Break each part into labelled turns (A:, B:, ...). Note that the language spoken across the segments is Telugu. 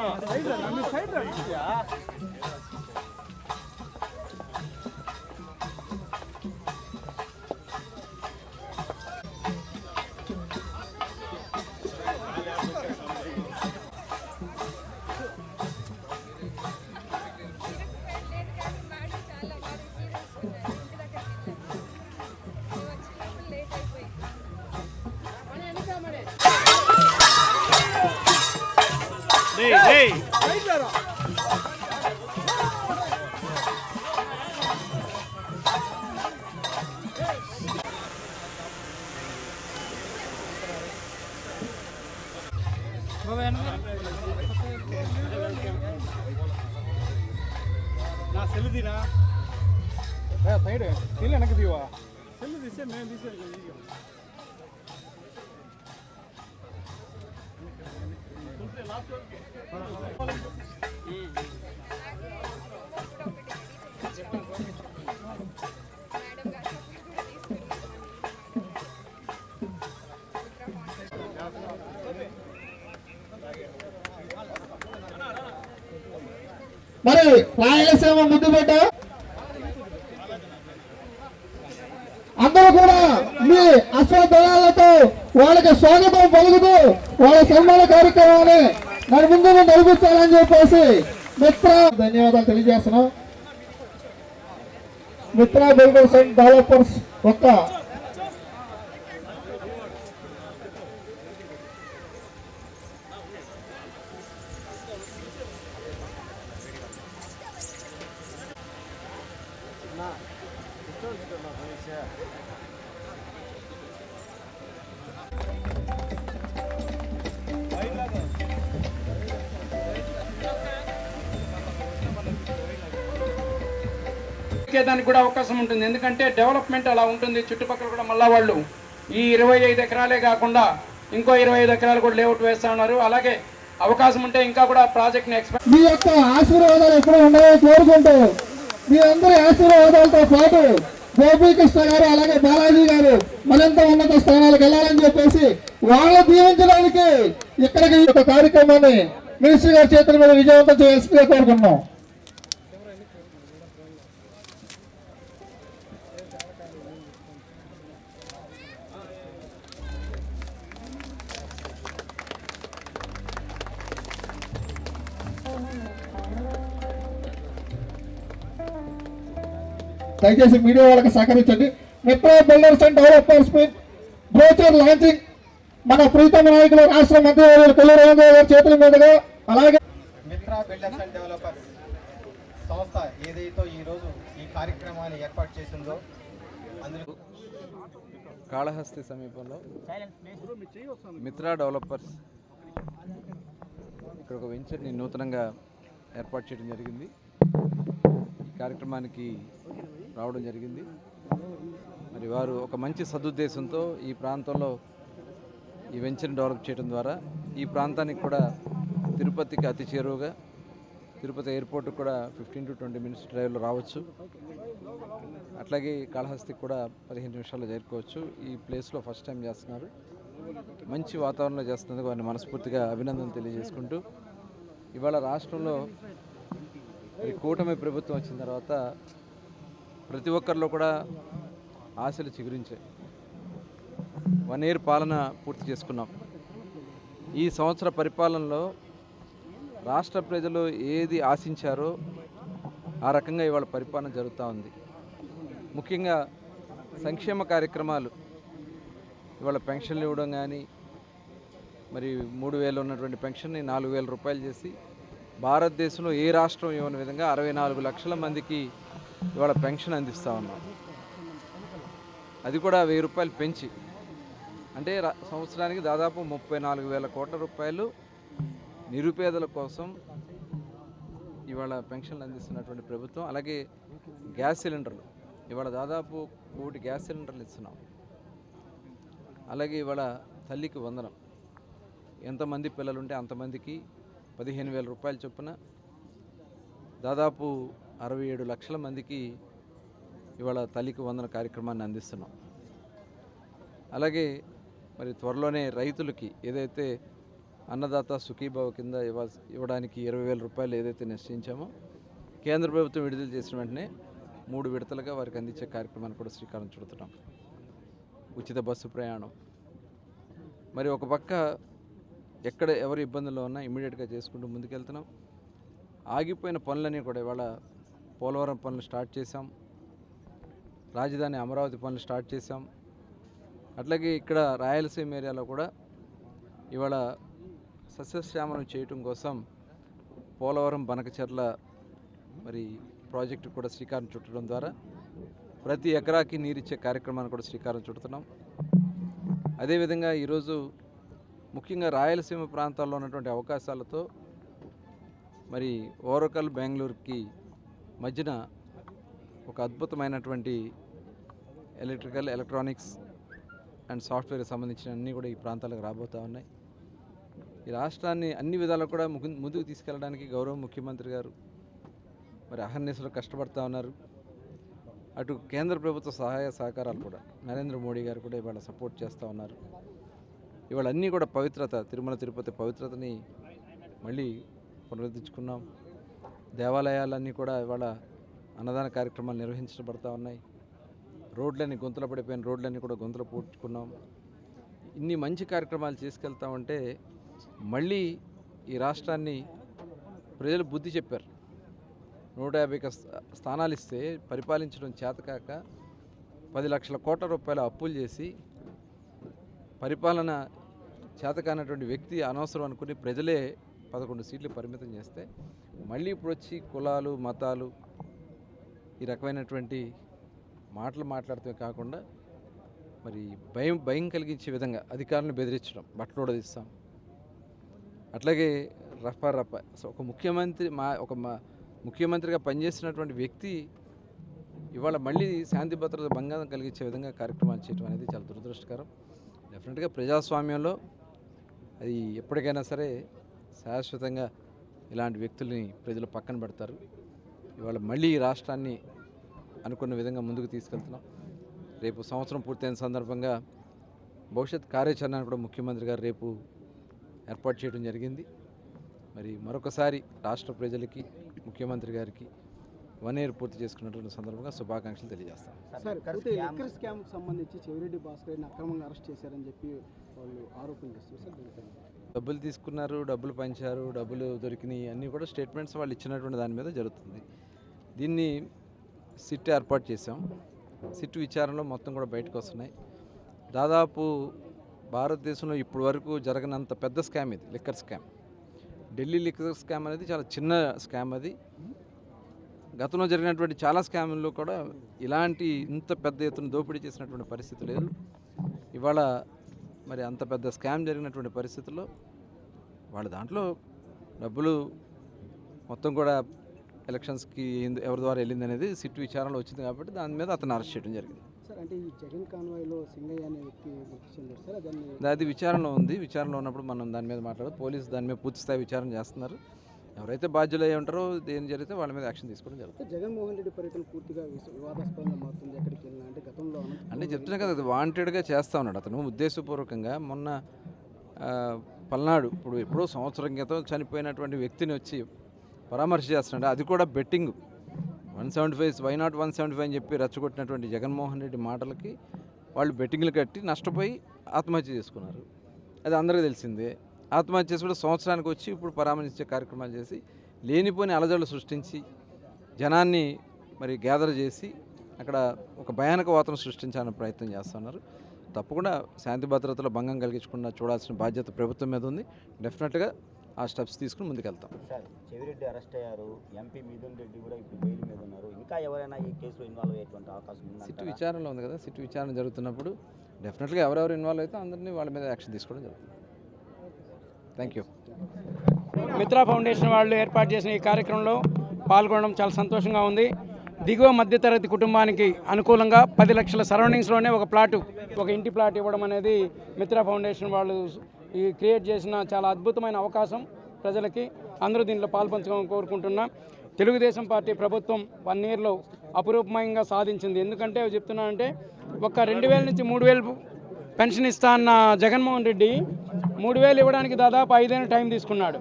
A: வரணும் நான் செலுதினா சைடு.
B: இல்லை எனக்கு தீவா செல்லு
A: திசை மேல் திசை இருக்கு
C: మరి రాయలసీమ ముద్దుబిడ్డ అందరూ కూడా మీ అశ్వదళాలతో వాళ్ళకి స్వాగతం పలుకుతూ వాళ్ళ సన్మాన కార్యక్రమాన్ని మరి ముందు నడిపించాలని చెప్పేసి మిత్ర ధన్యవాదాలు తెలియజేస్తున్నాం. మిత్ర బిల్డర్స్ అండ్ డెవలపర్స్ ఒక్క
D: దానికి కూడా అవకాశం ఉంటుంది. ఎందుకంటే డెవలప్మెంట్ అలా ఉంటుంది. చుట్టుపక్కల కూడా మళ్ళా వాళ్ళు ఈ ఇరవై ఐదు ఎకరాలే కాకుండా ఇంకో ఇరవై ఐదు ఎకరాలు కూడా లేఅవుట్ వేస్తా ఉన్నారు. అలాగే అవకాశం ఉంటే ఇంకా కూడా ప్రాజెక్ట్ ఎక్స్పెక్ట్
C: మీ యొక్క ఆశీర్వాదాలు ఎప్పుడూ ఉండాలని కోరుకుంటూ మీ అందరి ఆశీర్వాదాలతో పాటు గోపీకృష్ణ గారు అలాగే బాలాజీ గారు మరింత ఉన్నత స్థానాలకు వెళ్ళాలని చెప్పేసి వాళ్ళ దీవించడానికి ఇక్కడికి ఈ యొక్క కార్యక్రమాన్ని మినిస్టర్ గారి చేతుల మీద విజయవంతం చేయాల్సిందిగా కోరుకున్నాం దయచేసి మీడియా వాళ్ళకి సహకరించండి. Metro builders and developers brochure launching. మన ప్రీతమ నాయకులు రాష్ట్ర మంత్రి కొల్లు రవీంద్ర గారి చేతుల మీదుగా అలాగే
B: మిత్ర బిల్డర్స్ అండ్ డెవలపర్స్ సంస్థ ఏదైతే ఈరోజు ఈ కార్యక్రమాన్ని ఏర్పాటు చేసిందో అందులో
E: కాళహస్తి సమీపంలో మిత్రా డెవలపర్స్ ఇక్కడ ఒక వెంచర్ని నూతనంగా ఏర్పాటు చేయడం జరిగింది. కార్యక్రమానికి రావడం జరిగింది. మరి వారు ఒక మంచి సదుద్దేశంతో ఈ ప్రాంతంలో ఈ వెంచర్ని డెవలప్ చేయడం ద్వారా ఈ ప్రాంతానికి కూడా తిరుపతికి అతి చేరువగా తిరుపతి ఎయిర్పోర్ట్ కూడా ఫిఫ్టీన్ టు ట్వంటీ మినిట్స్ డ్రైవ్లో రావచ్చు. అట్లాగే కాళహస్తికి కూడా పదిహేను నిమిషాల్లో చేరుకోవచ్చు. ఈ ప్లేస్లో ఫస్ట్ టైం చేస్తున్నారు. మంచి వాతావరణంలో చేస్తున్నందుకు వారిని మనస్ఫూర్తిగా అభినందన తెలియజేసుకుంటూ ఇవాళ రాష్ట్రంలో ఈ కూటమి ప్రభుత్వం వచ్చిన తర్వాత ప్రతి ఒక్కరిలో కూడా ఆశలు చిగురించాయి. వన్ ఇయర్ పాలన పూర్తి చేసుకున్నాం. ఈ సంవత్సర పరిపాలనలో రాష్ట్ర ప్రజలు ఏది ఆశించారో ఆ రకంగా ఇవాళ పరిపాలన జరుగుతూ ఉంది. ముఖ్యంగా సంక్షేమ కార్యక్రమాలు ఇవాళ పెన్షన్లు ఇవ్వడం కానీ మరి మూడు వేలు ఉన్నటువంటి పెన్షన్ని నాలుగు వేల రూపాయలు చేసి భారతదేశంలో ఏ రాష్ట్రం ఇవ్వని విధంగా అరవై నాలుగు లక్షల మందికి ఇవాళ పెన్షన్ అందిస్తూ ఉన్నాం అది కూడా వెయ్యి రూపాయలు పెంచి. అంటే సంవత్సరానికి దాదాపు ముప్పై నాలుగు వేల కోట్ల రూపాయలు నిరుపేదల కోసం ఇవాళ పెన్షన్లు అందిస్తున్నటువంటి ప్రభుత్వం అలాగే గ్యాస్ సిలిండర్లు. ఇవాళ దాదాపు కోటి గ్యాస్ సిలిండర్లు ఇస్తున్నాం. అలాగే ఇవాళ తల్లికి వందనం. ఎంతమంది పిల్లలు ఉంటే అంతమందికి పదిహేను వేల రూపాయల చొప్పున దాదాపు అరవై ఏడు లక్షల మందికి ఇవాళ తల్లికి వందన కార్యక్రమాన్ని అందిస్తున్నాం. అలాగే మరి త్వరలోనే రైతులకి ఏదైతే అన్నదాత సుఖీభావ కింద ఇవ్వ ఇవ్వడానికి ఇరవై వేల రూపాయలు ఏదైతే నిశ్చయించామో కేంద్ర ప్రభుత్వం విడుదల చేసిన వెంటనే మూడు విడతలుగా వారికి అందించే కార్యక్రమాన్ని కూడా శ్రీకారం చుడుతున్నాం. ఉచిత బస్సు ప్రయాణం. మరి ఒక పక్క ఎక్కడ ఎవరు ఇబ్బందుల్లో ఉన్నా ఇమీడియట్గా చేసుకుంటూ ముందుకెళ్తున్నాం. ఆగిపోయిన పనులన్నీ కూడా ఇవాళ పోలవరం పనులు స్టార్ట్ చేశాం. రాజధాని అమరావతి పనులు స్టార్ట్ చేశాం. అట్లాగే ఇక్కడ రాయలసీమ ఏరియాలో కూడా ఇవాళ సస్యశ్యామనం చేయటం కోసం పోలవరం బనకచెర్ల మరి ప్రాజెక్టు కూడా శ్రీకారం చుట్టడం ద్వారా ప్రతి ఎకరాకి నీరిచ్చే కార్యక్రమాన్ని కూడా శ్రీకారం చుడుతున్నాం. అదేవిధంగా ఈరోజు ముఖ్యంగా రాయలసీమ ప్రాంతాల్లో ఉన్నటువంటి అవకాశాలతో మరి ఓరకల్ బెంగళూరుకి మధ్యన ఒక అద్భుతమైనటువంటి ఎలక్ట్రికల్ ఎలక్ట్రానిక్స్ అండ్ సాఫ్ట్వేర్కి సంబంధించిన అన్నీ కూడా ఈ ప్రాంతాలకు రాబోతూ ఉన్నాయి. ఈ రాష్ట్రాన్ని అన్ని విధాలు కూడా ముందుకు తీసుకెళ్ళడానికి గౌరవ ముఖ్యమంత్రి గారు మరి అహర్నిశలు కష్టపడుతూ ఉన్నారు. అటు కేంద్ర ప్రభుత్వ సహాయ సహకారాలు కూడా నరేంద్ర మోడీ గారు కూడా ఇవాళ సపోర్ట్ చేస్తూ ఉన్నారు. ఇవాళ అన్నీ కూడా పవిత్రత తిరుమల తిరుపతి పవిత్రతని మళ్ళీ పునరుద్ధరించుకున్నాం. దేవాలయాలన్నీ కూడా ఇవాళ అన్నదాన కార్యక్రమాలు నిర్వహించబడతా ఉన్నాయి. రోడ్లన్నీ గొంతులు పడిపోయిన రోడ్లన్నీ కూడా గొంతులు పూడ్చుకున్నాం. ఇన్ని మంచి కార్యక్రమాలు తీసుకెళ్తామంటే మళ్ళీ ఈ రాష్ట్రాన్ని ప్రజలు బుద్ధి చెప్పారు. నూట యాభై స్థానాలు ఇస్తే పరిపాలించడం చేతకాక పది లక్షల కోట్ల రూపాయల అప్పులు చేసి పరిపాలన చేతకానటువంటి వ్యక్తి అనవసరం అనుకుని ప్రజలే పదకొండు సీట్లు పరిమితం చేస్తే మళ్ళీ ఇప్పుడు వచ్చి కులాలు మతాలు ఈ రకమైనటువంటి మాటలు మాట్లాడితే కాకుండా మరి భయం భయం కలిగించే విధంగా అధికారులను బెదిరించడం బట్టలు ఉడదీస్తాం. అట్లాగే రఫా రఫా సో ఒక ముఖ్యమంత్రి మా ఒక మా ముఖ్యమంత్రిగా పనిచేసినటువంటి వ్యక్తి ఇవాళ మళ్ళీ శాంతి భద్రత భంగం కలిగించే విధంగా కార్యక్రమాలు చేయడం అనేది చాలా దురదృష్టకరం. డెఫినెట్గా ప్రజాస్వామ్యంలో అది ఎప్పటికైనా సరే శాశ్వతంగా ఇలాంటి వ్యక్తుల్ని ప్రజలు పక్కన పెడతారు. ఇవాళ మళ్ళీ ఈ రాష్ట్రాన్ని అనుకున్న విధంగా ముందుకు తీసుకెళ్తున్నాం. రేపు సంవత్సరం పూర్తయిన సందర్భంగా భవిష్యత్ కార్యాచరణ కూడా ముఖ్యమంత్రి గారు రేపు ఏర్పాటు చేయడం జరిగింది. మరి మరొకసారి రాష్ట్ర ప్రజలకి ముఖ్యమంత్రి గారికి వన్ ఇయర్ పూర్తి చేసుకున్నటువంటి సందర్భంగా శుభాకాంక్షలు తెలియజేస్తాను.
F: సార్ అయితే లిక్కర్ స్కామ్ సంబంధించి చెవిరెడ్డి భాస్కర్ని అక్రమంగా అరెస్ట్ చేశారని చెప్పి వాళ్ళు ఆరోపణ చేస్తారు సార్ దీనిపైన
E: డబ్బులు తీసుకున్నారు డబ్బులు పంచారు డబ్బులు దొరికినాయి అన్నీ కూడా స్టేట్మెంట్స్ వాళ్ళు ఇచ్చినటువంటి దాని మీద జరుగుతుంది. దీన్ని సిట్ ఏర్పాటు చేసాం సిట్ విచారణలో మొత్తం కూడా బయటకు వస్తున్నాయి. దాదాపు భారతదేశంలో ఇప్పటి వరకు జరగనంత పెద్ద స్కామ్ ఇది liquor scam. Delhi liquor scam అనేది చాలా చిన్న స్కామ్ అది. గతంలో జరిగినటువంటి చాలా స్కామ్ల్లో కూడా ఇలాంటి ఇంత పెద్ద ఎత్తున దోపిడీ చేసినటువంటి పరిస్థితి లేదు. ఇవాళ మరి అంత పెద్ద స్కామ్ జరిగినటువంటి పరిస్థితుల్లో వాళ్ళ దాంట్లో డబ్బులు మొత్తం కూడా ఎలక్షన్స్కి ఎవరి ద్వారా వెళ్ళింది అనేది సిట్ విచారణలో వచ్చింది కాబట్టి దాని మీద అతను అరెస్ట్ చేయడం జరిగింది. అది విచారణలో ఉంది. విచారణలో ఉన్నప్పుడు మనం దాని మీద మాట్లాడదు. పోలీసు దాని మీద పూర్తి స్థాయి విచారణ చేస్తున్నారు. ఎవరైతే బాధ్యులు అయి ఉంటారో దేని జరిగితే వాళ్ళ మీద యాక్షన్ తీసుకోవడం జరుగుతుంది.
F: జగన్మోహన్ రెడ్డి పర్యటన పూర్తిగా వివాదాస్పదంగా మారుతుంది. ఎక్కడికి వెళ్ళినా అంటే గతంలో
E: అంటే చెప్తున్నా కదా అది వాంటెడ్గా చేస్తా ఉన్నాడు. అతను ఉద్దేశపూర్వకంగా మొన్న పల్నాడు ఇప్పుడు ఎప్పుడో సంవత్సరం క్రితం చనిపోయినటువంటి వ్యక్తిని వచ్చి పరామర్శ చేస్తున్నాడు. అది కూడా betting. One seventy five why not one seventy five అని చెప్పి రెచ్చగొట్టినటువంటి జగన్మోహన్ రెడ్డి మాటలకి వాళ్ళు బెట్టింగ్లు కట్టి నష్టపోయి ఆత్మహత్య చేసుకున్నారు. అది అందరికీ తెలిసిందే. ఆత్మహత్య చేసి కూడా సంవత్సరానికి వచ్చి ఇప్పుడు పరామర్శించే కార్యక్రమాలు చేసి లేనిపోని అలజడులు సృష్టించి జనాన్ని మరి గ్యాదర్ చేసి అక్కడ ఒక భయానక వాతావరణం సృష్టించాలని ప్రయత్నం చేస్తున్నారు. తప్పకుండా శాంతి భద్రతలో భంగం కలిగించకుండా చూడాల్సిన బాధ్యత ప్రభుత్వం మీద ఉంది. డెఫినెట్గా ఆ స్టెప్స్ తీసుకుని ముందుకెళ్తాం.
G: చెవిరెడ్డి అరెస్ట్ అయ్యారు. ఎంపీ మిథున్ రెడ్డి కూడా ఇప్పుడు బెయిల్ మీద ఉన్నారు. ఇంకా ఎవరైనా ఈ కేసులో ఇన్వాల్వ్ అయ్యేటువంటి అవకాశం
E: సిట్
G: ఉందంటారా?
E: విచారణలో ఉంది కదా సిట్ విచారణ జరుగుతున్నప్పుడు డెఫినెట్గా ఎవరెవరు ఇన్వాల్వ్ అయితే అందరినీ వాళ్ళ మీద యాక్షన్ తీసుకోవడం జరుగుతుంది. థ్యాంక్ యూ
D: మిత్రా ఫౌండేషన్ వాళ్ళు ఏర్పాటు చేసిన ఈ కార్యక్రమంలో పాల్గొనడం చాలా సంతోషంగా ఉంది. దిగువ మధ్యతరగతి కుటుంబానికి అనుకూలంగా పది లక్షల సరౌండింగ్స్లోనే ఒక ప్లాటు ఒక ఇంటి ప్లాట్ ఇవ్వడం అనేది మిత్రా ఫౌండేషన్ వాళ్ళు ఈ క్రియేట్ చేసిన చాలా అద్భుతమైన అవకాశం ప్రజలకి. అందరూ దీనిలో పాల్పంచుకోవాలని కోరుకుంటున్నా. తెలుగుదేశం పార్టీ ప్రభుత్వం వన్ ఇయర్లో అపురూపమయంగా సాధించింది. ఎందుకంటే చెప్తున్నానంటే ఒక రెండు వేల నుంచి మూడు వేలు పెన్షన్ ఇస్తా అన్న జగన్మోహన్ రెడ్డి మూడు వేలు ఇవ్వడానికి దాదాపు ఐదేళ్ళు టైం తీసుకున్నాడు.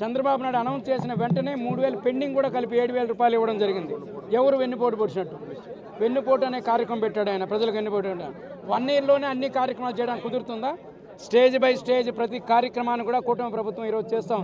D: చంద్రబాబు నాయుడు అనౌన్స్ చేసిన వెంటనే మూడు వేలు పెండింగ్ కూడా కలిపి ఏడు వేల రూపాయలు ఇవ్వడం జరిగింది. ఎవరు వెన్నుపోటు పొడిచినట్టు? వెన్నుపోటు అనే కార్యక్రమం పెట్టాడు ఆయన ప్రజలకు వెన్నుపోటు వన్ ఇయర్లోనే అన్ని కార్యక్రమాలు చేయడానికి కుదురుతుందా? స్టేజ్ బై స్టేజ్ ప్రతి కార్యక్రమాన్ని కూడా కూటమి ప్రభుత్వం ఈరోజు చేస్తూ ఉంది.